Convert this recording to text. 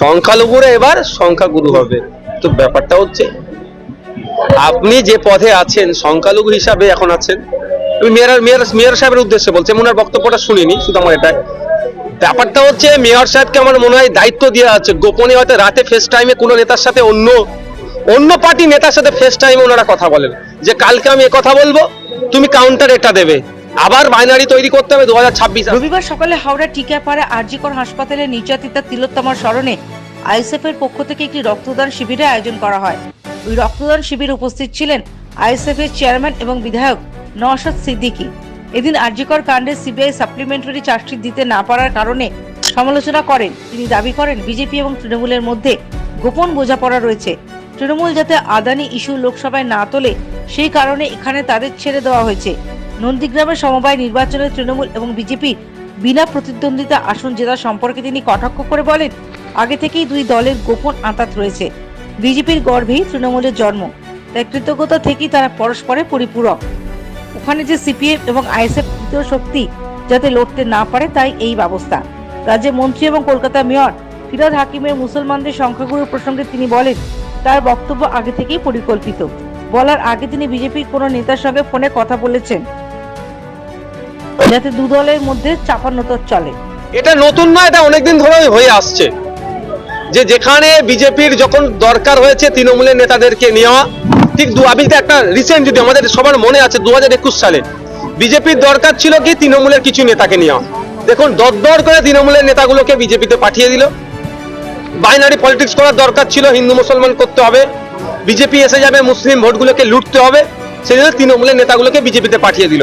সংখ্যালঘুরা এবার সংখ্যাগুরু হবে। তো ব্যাপারটা হচ্ছে, আপনি যে পদে আছেন, সংখ্যালঘু হিসাবে এখন আছেন, আমি মেয়র মেয়র মেয়র সাহেবের উদ্দেশ্যে বলছি, আমি ওনার বক্তব্যটা শুনিনি, শুধু আমার এটাই। ব্যাপারটা হচ্ছে, মেয়র সাহেবকে আমার মনে হয় দায়িত্ব দেওয়া আছে। গোপনে হয়তো রাতে ফেস টাইমে কোনো নেতার সাথে অন্য অন্য পার্টি নেতার সাথে ফেস টাইমে ওনারা কথা বলেন। যে কালকে আমি এ কথা বলব, তুমি কাউন্টার এটা দেবে। আবার বাইনারি তৈরি করতে হবে, দু হাজার ছাব্বিশ রবিবার সকালে হাওড়া টিকাপাড়া আরজিকর হাসপাতালে নির্যাতিতা তিলোত্তমার স্মরণে আইএসএফ এর পক্ষ থেকে একটি রক্তদান শিবিরের আয়োজন করা হয়। ওই রক্তদান শিবিরে উপস্থিত ছিলেন আইএসএফ এর চেয়ারম্যান এবং বিধায়ক নওশাদ সিদ্দিকী। এদিন আরজিকর কাণ্ডে সিবিআই সাপ্লিমেন্টারি চার্জশিট দিতে না পারার কারণে সমালোচনা করেন। তিনি দাবি করেন, বিজেপি এবং তৃণমূলের মধ্যে গোপন বোঝাপড়া রয়েছে। তৃণমূল যাতে আদানি ইস্যু লোকসভায় না তোলে, সেই কারণে এখানে তাদের ছেড়ে দেওয়া হয়েছে। নন্দীগ্রামের সমবায় নির্বাচনে তৃণমূল এবং বিজেপি বিনা প্রতিদ্বন্দ্বিতা আসন জেতা সম্পর্কে তিনি কটাক্ষ করে বলেন, আগে থেকেই দুই দলের গোপন আঁতাত রয়েছে। বিজেপির গর্ভেই তৃণমূলের জন্ম, তাই কৃতজ্ঞতা থেকেই তারা পরস্পরে পরিপূরক। ওখানে যে সিপিএম এবং আইএসএফ তৃতীয় শক্তি যাতে লড়তে না পারে তাই এই ব্যবস্থা। রাজ্যের মন্ত্রী এবং কলকাতা মেয়র ফিরাদ হাকিমের মুসলমানদের সংখ্যাগুরু প্রসঙ্গে তিনি বলেন, তার বক্তব্য আগে থেকেই পরিকল্পিত। বলার আগে তিনি বিজেপির কোনো নেতার সঙ্গে ফোনে কথা বলেছেন। যাতে দু দলের মধ্যে চাপানোতর চলে। এটা নতুন নয়, এটা অনেকদিন ধরে হয়ে আসছে। যে যেখানে বিজেপির যখন দরকার হয়েছে তৃণমূলের নেতাদেরকে নেওয়া, ঠিক দু আমি একটা রিসেন্ট যদি আমাদের সবার মনে আছে, দু হাজার একুশ সালে, বিজেপির দরকার ছিল কি তৃণমূলের কিছু নেতাকে নেওয়া। দেখুন দরদর করে তৃণমূলের নেতাগুলোকে বিজেপিতে পাঠিয়ে দিল। বাইনারি পলিটিক্স করার দরকার ছিল, হিন্দু মুসলমান করতে হবে। বিজেপি এসে যাবে, মুসলিম ভোটগুলোকে লুটতে হবে। সেই জন্য তৃণমূলের নেতাগুলোকে বিজেপিতে পাঠিয়ে দিল।